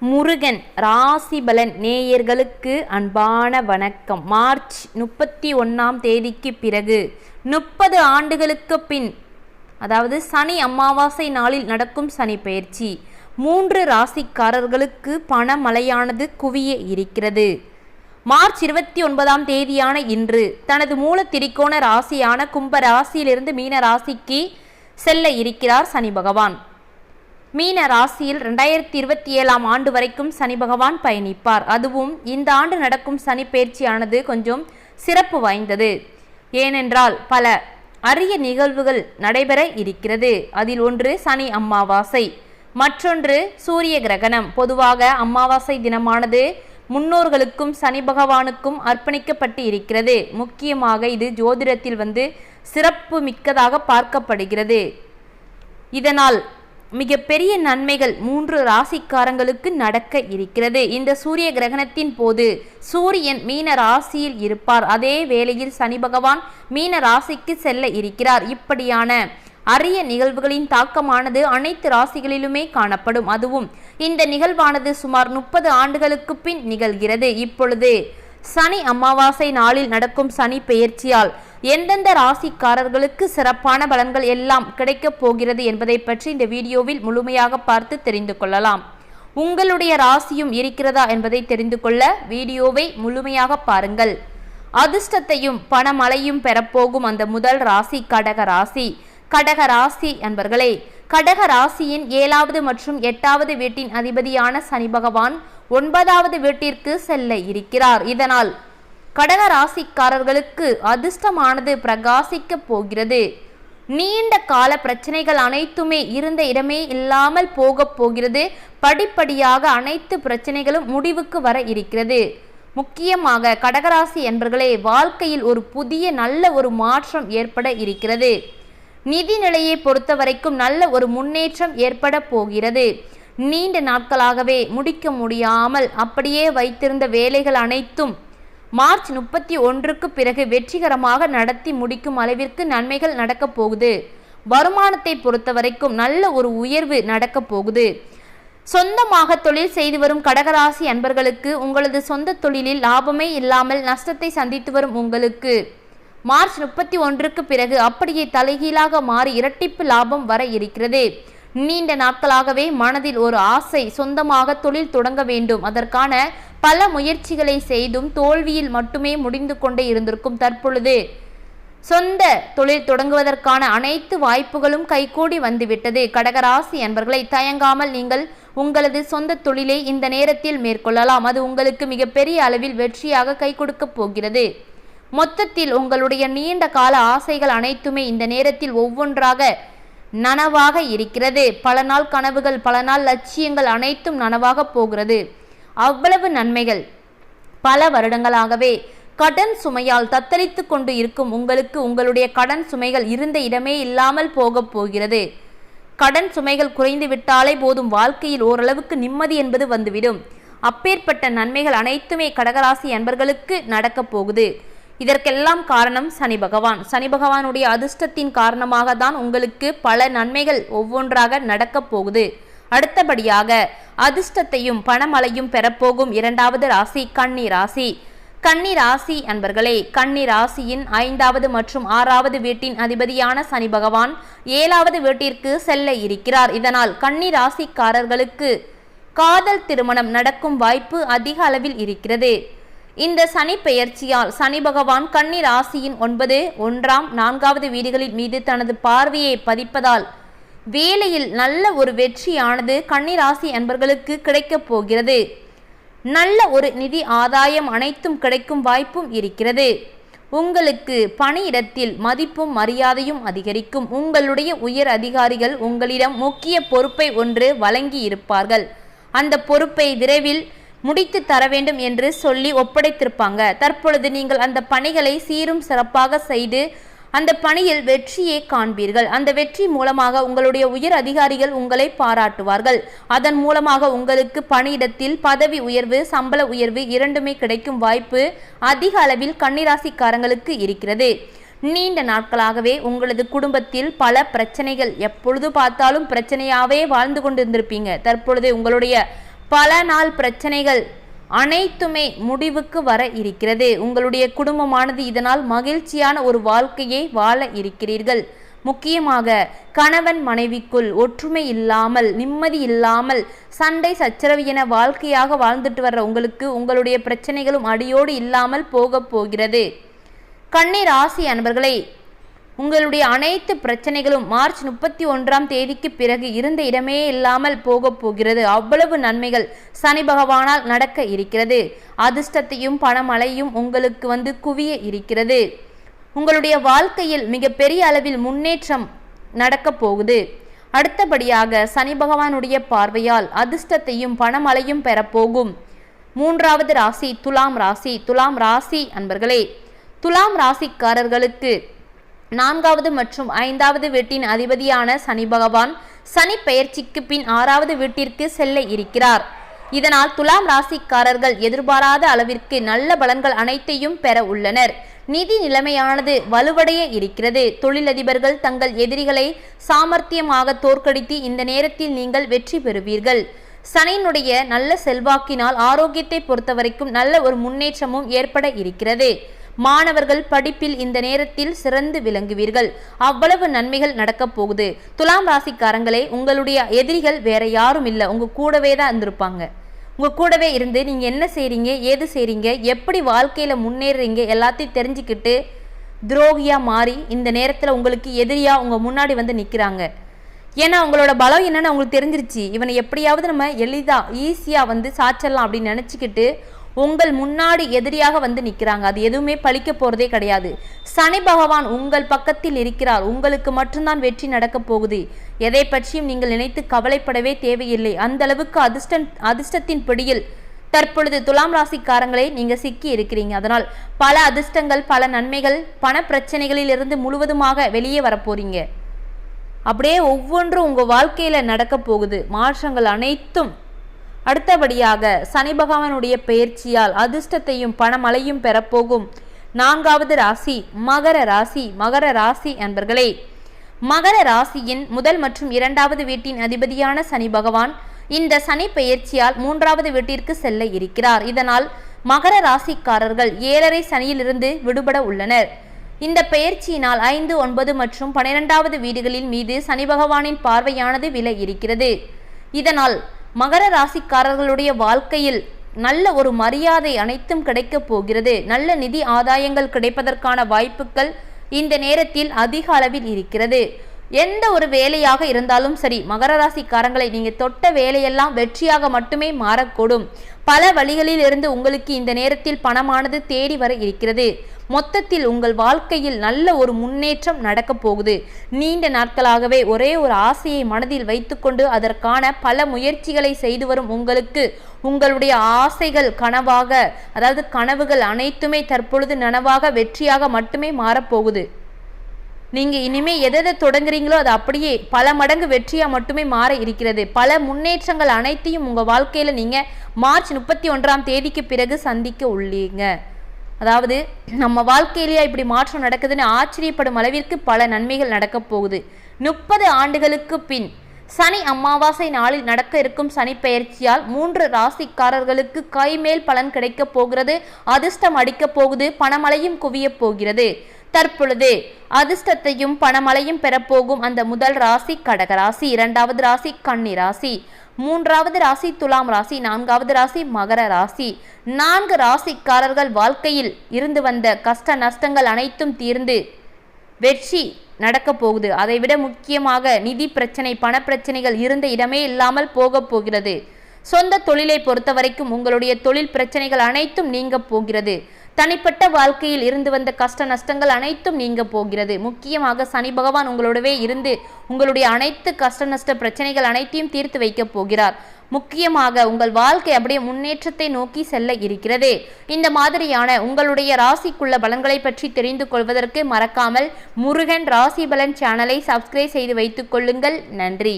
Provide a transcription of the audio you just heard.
முருகன் ராசிபலன் நேயர்களுக்கு அன்பான வணக்கம். மார்ச் முப்பத்தி ஒன்றாம் தேதிக்கு பிறகு முப்பது ஆண்டுகளுக்கு பின் அதாவது சனி அமாவாசை நாளில் நடக்கும் சனி பயிற்சி மூன்று ராசிக்காரர்களுக்கு பணமழையானது குவிய இருக்கிறது. மார்ச் இருபத்தி ஒன்பதாம் தேதியான இன்று தனது மூல திரிகோண ராசியான கும்ப ராசியிலிருந்து மீன ராசிக்கு செல்ல இருக்கிறார் சனி பகவான். மீன ராசியில் ரெண்டாயிரத்தி இருபத்தி ஏழாம் ஆண்டு வரைக்கும் சனி பகவான் பயணிப்பார். அதுவும் இந்த ஆண்டு நடக்கும் சனி பயிற்சியானது கொஞ்சம் சிறப்பு வாய்ந்தது. ஏனென்றால் பல அரிய நிகழ்வுகள் நடைபெற இருக்கிறது. அதில் ஒன்று சனி அம்மாவாசை மற்றொன்று சூரிய கிரகணம். பொதுவாக அமாவாசை தினமானது முன்னோர்களுக்கும் சனி பகவானுக்கும் அர்ப்பணிக்கப்பட்டு இருக்கிறது. முக்கியமாக இது ஜோதிடத்தில் வந்து சிறப்பு மிக்கதாக பார்க்கப்படுகிறது. இதனால் மிகப்பெரிய நன்மைகள் மூன்று ராசிக்காரங்களுக்கு நடக்க இருக்கிறது. இந்த சூரிய கிரகணத்தின் போது சூரியன் மீன ராசியில் இருப்பார். அதே வேளையில் சனி பகவான் மீன ராசிக்கு செல்ல இருக்கிறார். இப்படியான அரிய நிகழ்வுகளின் தாக்கமானது அனைத்து ராசிகளிலுமே காணப்படும். அதுவும் இந்த நிகழ்வானது சுமார் முப்பது ஆண்டுகளுக்கு பின் நிகழ்கிறது. இப்பொழுது சனி அமாவாசை நாளில் நடக்கும் சனி பெயர்ச்சியால் எந்தெந்த ராசிக்காரர்களுக்கு சிறப்பான பலன்கள் எல்லாம் கிடைக்கப் போகிறது என்பதை பற்றி இந்த வீடியோவில் முழுமையாக பார்த்து தெரிந்து கொள்ளலாம். உங்களுடைய ராசியும் இருக்கிறதா என்பதை தெரிந்து கொள்ள வீடியோவை முழுமையாக பாருங்கள். அதிர்ஷ்டத்தையும் பணமழையும் பெறப்போகும் அந்த முதல் ராசி கடக ராசி. கடக ராசி அன்பர்களே கடக ராசியின் ஏழாவது மற்றும் எட்டாவது வீட்டின் அதிபதியான சனி பகவான் ஒன்பதாவது வீட்டிற்கு செல்ல இருக்கிறார். இதனால் கடக ராசிக்காரர்களுக்கு அதிர்ஷ்டமானது பிரகாசிக்கப் போகிறது. நீண்ட கால பிரச்சனைகள் அனைத்துமே இருந்த இடமே இல்லாமல் போக போகிறது. படிப்படியாக அனைத்து பிரச்சனைகளும் முடிவுக்கு வர இருக்கிறது. முக்கியமாக கடகராசி என்பர்களே வாழ்க்கையில் ஒரு புதிய நல்ல ஒரு மாற்றம் ஏற்பட இருக்கிறது. நிதி நிலையை பொறுத்த வரைக்கும் நல்ல ஒரு முன்னேற்றம் ஏற்பட போகிறது. நீண்ட நாட்களாகவே முடிக்க முடியாமல் அப்படியே வைத்திருந்த வேலைகள் அனைத்தும் மார்ச் முப்பத்தி ஒன்றுக்கு பிறகு வெற்றிகரமாக நடத்தி முடிக்கும் அளவிற்கு நன்மைகள் நடக்கப் போகுது. வருமானத்தை பொறுத்த வரைக்கும் நல்ல ஒரு உயர்வு நடக்கப் போகுது. சொந்தமாக தொழில் செய்து வரும் கடகராசி அன்பர்களுக்கு உங்களது சொந்த தொழிலில் லாபமே இல்லாமல் நஷ்டத்தை சந்தித்து வரும் உங்களுக்கு. மார்ச் முப்பத்தி ஒன்றுக்கு பிறகு அப்படியே தலைகீழாக மாறி இரட்டிப்பு லாபம் வர இருக்கிறது. நீண்ட நாட்களாகவே மனதில் ஒரு ஆசை சொந்தமாக தொழில் தொடங்க வேண்டும். அதற்கான பல முயற்சிகளை செய்தும் தோல்வியில் மட்டுமே முடிந்து கொண்டே இருந்திருக்கும் தற்பொழுது. சொந்த தொழில் தொடங்குவதற்கான அனைத்து வாய்ப்புகளும் கைகூடி வந்துவிட்டது. கடகராசி என்பர்களை தயங்காமல் நீங்கள் உங்களது சொந்த தொழிலை இந்த நேரத்தில் மேற்கொள்ளலாம். அது உங்களுக்கு மிகப்பெரிய அளவில் வெற்றியாக கை கொடுக்கப் போகிறது. மொத்தத்தில் உங்களுடைய நீண்ட கால ஆசைகள் அனைத்துமே இந்த நேரத்தில் ஒவ்வொன்றாக நனவாக இருக்கிறது. பல நாள் கனவுகள் பல நாள் லட்சியங்கள் அனைத்தும் நனவாக போகிறது. அவ்வளவு நன்மைகள். பல வருடங்களாகவே கடன் சுமையால் தத்தளித்து கொண்டு இருக்கும் உங்களுக்கு உங்களுடைய கடன் சுமைகள் இருந்த இடமே இல்லாமல் போகப் போகிறது. கடன் சுமைகள் குறைந்து விட்டாலே போதும். வாழ்க்கையில் ஓரளவுக்கு நிம்மதி என்பது வந்துவிடும். அப்பேற்பட்ட நன்மைகள் அனைத்துமே கடகராசி அன்பர்களுக்கு நடக்கப் போகுது. இதற்கெல்லாம் காரணம் சனி பகவான். சனி பகவானுடைய அதிர்ஷ்டத்தின் காரணமாக தான் உங்களுக்கு பல நன்மைகள் ஒவ்வொன்றாக நடக்கப் போகுது. அடுத்தபடியாக அதிர்ஷ்டத்தையும் பணமலையும் பெறப்போகும் இரண்டாவது ராசி கன்னி ராசி. கன்னி ராசி அன்பர்களே கன்னி ராசியின் ஐந்தாவது மற்றும் ஆறாவது வீட்டின் அதிபதியான சனி பகவான் ஏழாவது வீட்டிற்கு செல்ல இருக்கிறார். இதனால் கன்னி ராசிக்காரர்களுக்கு காதல் திருமணம் நடக்கும் வாய்ப்பு அதிக அளவில் இருக்கிறது. இந்த சனி பெயர்ச்சியால் சனி பகவான் கன்னி ராசியின் ஒன்பது ஒன்றாம் நான்காவது வீடுகளின் மீது தனது பார்வையை பதிப்பதால் வேலையில் நல்ல ஒரு வெற்றியானது கன்னி ராசி அன்பர்களுக்கு கிடைக்கப் போகிறது. நல்ல ஒரு நிதி ஆதாயம் அனைத்தும் கிடைக்கும் வாய்ப்பும் இருக்கிறது. உங்களுக்கு பணியிடத்தில் மதிப்பும் மரியாதையும் அதிகரிக்கும். உங்களுடைய உயர் அதிகாரிகள் உங்களிடம் முக்கிய பொறுப்பை ஒன்று வழங்கி இருப்பார்கள் அந்த பொறுப்பை விரைவில் முடித்து தர வேண்டும் என்று சொல்லி ஒப்படைத்திருப்பாங்க. தற்பொழுது நீங்கள் அந்த பணிகளை சீரும் சிறப்பாக செய்து அந்த பணியில் வெற்றியை காண்பீர்கள். அந்த வெற்றி மூலமாக உங்களுடைய உயர் அதிகாரிகள் உங்களை பாராட்டுவார்கள். அதன் மூலமாக உங்களுக்கு பணியிடத்தில் பதவி உயர்வு சம்பள உயர்வு இரண்டுமே கிடைக்கும் வாய்ப்பு அதிக அளவில் கன்னிராசிக்காரங்களுக்கு இருக்கிறது. நீண்ட நாட்களாகவே உங்களது குடும்பத்தில் பல பிரச்சனைகள் எப்பொழுது பார்த்தாலும் பிரச்சனையாவே வாழ்ந்து கொண்டிருந்திருப்பீங்க. தற்பொழுது உங்களுடைய பல நாள் பிரச்சனைகள் அனைத்துமே முடிவுக்கு வர இருக்கிறது. உங்களுடைய குடும்பமானது இதனால் மகிழ்ச்சியான ஒரு வாழ்க்கையை வாழ இருக்கிறீர்கள். முக்கியமாக கணவன் மனைவிக்குள் ஒற்றுமை இல்லாமல் நிம்மதி இல்லாமல் சண்டை சச்சரவு என வாழ்க்கையாக வாழ்ந்துட்டு வர்ற உங்களுக்கு உங்களுடைய பிரச்சனைகளும் அடியோடு இல்லாமல் போகப் போகிறது. கண்ணீர் ஆசி அன்பர்களே உங்களுடைய அனைத்து பிரச்சனைகளும் மார்ச் முப்பத்தி ஒன்றாம் தேதிக்கு பிறகு இருந்த இடமே இல்லாமல் போகப் போகிறது. அவ்வளவு நன்மைகள் சனி பகவானால் நடக்க இருக்கிறது. அதிர்ஷ்டத்தையும் பணமழையும் உங்களுக்கு வந்து குவிய இருக்கிறது. உங்களுடைய வாழ்க்கையில் மிகப்பெரிய அளவில் முன்னேற்றம் நடக்கப் போகுது. அடுத்தபடியாக சனி பகவானுடைய பார்வையால் அதிர்ஷ்டத்தையும் பணமழையும் பெறப்போகும் மூன்றாவது ராசி துலாம் ராசி துலாம் ராசி அன்பர்களே துலாம் ராசிக்காரர்களுக்கு நான்காவது மற்றும் ஐந்தாவது வீட்டின் அதிபதியான சனி பகவான் சனி பெயர்ச்சிக்கு பின் ஆறாவது வீட்டிற்கு செல்ல இருக்கிறார். இதனால் துலாம் ராசிக்காரர்கள் எதிர்பாராத அளவிற்கு நல்ல பலன்கள் அனைத்தையும் பெற உள்ளனர். நிதி நிலைமையானது வலுவடைய இருக்கிறது. தொழிலதிபர்கள் தங்கள் எதிரிகளை சாமர்த்தியமாக தோற்கடித்து இந்த நேரத்தில் நீங்கள் வெற்றி பெறுவீர்கள். சனியினுடைய நல்ல செல்வாக்கினால் ஆரோக்கியத்தை பொறுத்தவரைக்கும் நல்ல ஒரு முன்னேற்றமும் ஏற்பட இருக்கிறது. மாணவர்கள் படிப்பில் இந்த நேரத்தில் சிறந்து விளங்குவீர்கள். அவ்வளவு நன்மைகள் நடக்கப் போகுது. துலாம் ராசிக்காரங்களே உங்களுடைய எதிரிகள் வேற யாரும் இல்லை. உங்க கூடவே தான் இருந்திருப்பாங்க. உங்க கூடவே இருந்து நீங்க என்ன செய்றீங்க ஏது செய்றீங்க எப்படி வாழ்க்கையில முன்னேறுறீங்க எல்லாத்தையும் தெரிஞ்சுக்கிட்டு துரோகியா மாறி இந்த நேரத்தில் உங்களுக்கு எதிரியா உங்க முன்னாடி வந்து நிற்கிறாங்க ஏன்னா அவங்களோட பலம் என்னன்னு அவங்களுக்கு தெரிஞ்சிருச்சு. இவனை எப்படியாவது நம்ம எளிதா ஈஸியாக வந்து சாச்சிடலாம் அப்படின்னு நினச்சிக்கிட்டு உங்கள் முன்னாடி எதிரியாக வந்து நிற்கிறாங்க. அது எதுவுமே பழிக்க போகிறதே கிடையாது. சனி பகவான் உங்கள் பக்கத்தில் இருக்கிறார். உங்களுக்கு மட்டும்தான் வெற்றி நடக்கப் போகுது. எதை பற்றியும் நீங்கள் நினைத்து கவலைப்படவே தேவையில்லை. அந்த அளவுக்கு அதிர்ஷ்டன் அதிர்ஷ்டத்தின் பிடியில் தற்பொழுது துலாம் ராசிக்காரங்களே நீங்கள் சிக்கி இருக்கிறீங்க. அதனால் பல அதிர்ஷ்டங்கள் பல நன்மைகள் பண பிரச்சனைகளிலிருந்து முழுவதுமாக வெளியே வரப்போறீங்க அப்படியே ஒவ்வொன்றும் உங்கள் வாழ்க்கையில் நடக்க போகுது. மாற்றங்கள் அனைத்தும் அடுத்தபடியாக சனி பகவானுடைய பெயர்ச்சியால் அதிர்ஷ்டத்தையும் பணமழையும் பெறப்போகும். நான்காவது ராசி மகர ராசி மகர ராசி என்பர்களே மகர ராசியின் முதல் மற்றும் இரண்டாவது வீட்டின் அதிபதியான சனி பகவான் இந்த சனி பெயர்ச்சியால் மூன்றாவது வீட்டிற்கு செல்ல இருக்கிறார். இதனால் மகர ராசிக்காரர்கள் ஏழரை சனியிலிருந்து விடுபட உள்ளனர். இந்த பெயர்ச்சியினால் ஐந்து ஒன்பது மற்றும் பனிரெண்டாவது வீடுகளின் மீது சனி பகவானின் பார்வையானது வில இருக்கிறது இதனால் மகர ராசிக்காரர்களுடைய வாழ்க்கையில் நல்ல ஒரு மரியாதை அனைத்தும் கிடைக்கப் போகிறது. நல்ல நிதி ஆதாயங்கள் கிடைப்பதற்கான வாய்ப்புகள் இந்த நேரத்தில் அதிக அளவில் இருக்கிறது. எந்த ஒரு வேலையாக இருந்தாலும் சரி மகர ராசிக்காரங்களை நீங்க தொட்ட வேலையெல்லாம் வெற்றியாக மட்டுமே மாறக்கூடும். பல வழிகளில் இருந்து உங்களுக்கு இந்த நேரத்தில் பணமானது தேடி வர இருக்கிறது. மொத்தத்தில் உங்கள் வாழ்க்கையில் நல்ல ஒரு முன்னேற்றம் நடக்கப் போகுது. நீண்ட நாட்களாகவே ஒரே ஒரு ஆசையை மனதில் வைத்துக்கொண்டு அதற்கான பல முயற்சிகளை செய்து வரும் உங்களுக்கு உங்களுடைய ஆசைகள் கனவாக அதாவது கனவுகள் அனைத்துமே தற்பொழுது நனவாக வெற்றியாக மட்டுமே மாறப்போகுது நீங்க இனிமே எதை தொடங்குறீங்களோ அது அப்படியே பல மடங்கு வெற்றியா மட்டுமே மாற இருக்கிறது. பல முன்னேற்றங்கள் அனைத்தையும் உங்க வாழ்க்கையில நீங்க மார்ச் முப்பத்தி ஒன்றாம் தேதிக்கு பிறகு சந்திக்க உள்ளீங்க. அதாவது நம்ம வாழ்க்கையிலேயே இப்படி மாற்றம் நடக்குதுன்னு ஆச்சரியப்படும் அளவிற்கு பல நன்மைகள் நடக்க போகுது. முப்பது ஆண்டுகளுக்கு பின் சனி அமாவாசை நாளில் நடக்க இருக்கும் சனி பெயர்ச்சியால் மூன்று ராசிக்காரர்களுக்கு கைமேல் பலன் கிடைக்கப் போகிறது அதிர்ஷ்டம் அடிக்கப் போகுது பணமழையும் குவியப் போகிறது. தற்பொழுது அதிர்ஷ்டத்தையும் பணமழையும் பெறப்போகும் அந்த முதல் ராசி கடகராசி இரண்டாவது ராசி கன்னி ராசி மூன்றாவது ராசி துலாம் ராசி நான்காவது ராசி மகர ராசி. நான்கு ராசிக்காரர்கள் வாழ்க்கையில் இருந்து வந்த கஷ்ட நஷ்டங்கள் அனைத்தும் தீர்ந்து வெற்றி நடக்க போகுது. அதைவிட முக்கியமாக நிதி பிரச்சனை பணப்பிரச்சனைகள் இருந்த இடமே இல்லாமல் போக போகிறது. சொந்த தொழிலை பொறுத்த வரைக்கும் உங்களுடைய தொழில் பிரச்சனைகள் அனைத்தும் நீங்க போகிறது. தனிப்பட்ட வாழ்க்கையில் இருந்து வந்த கஷ்ட நஷ்டங்கள் அனைத்தும் நீங்க போகிறது. முக்கியமாக சனி பகவான் உங்களோடவே இருந்து உங்களுடைய அனைத்து கஷ்ட நஷ்ட பிரச்சனைகள் அனைத்தையும் தீர்த்து வைக்க போகிறார். முக்கியமாக உங்கள் வாழ்க்கை அப்படியே முன்னேற்றத்தை நோக்கி செல்ல இருக்கிறது. இந்த மாதிரியான உங்களுடைய ராசிக்குள்ள பலன்களை பற்றி தெரிந்து கொள்வதற்கு மறக்காமல் முருகன் ராசி பலன் சேனலை சப்ஸ்கிரைப் செய்து வைத்துக் கொள்ளுங்கள். நன்றி.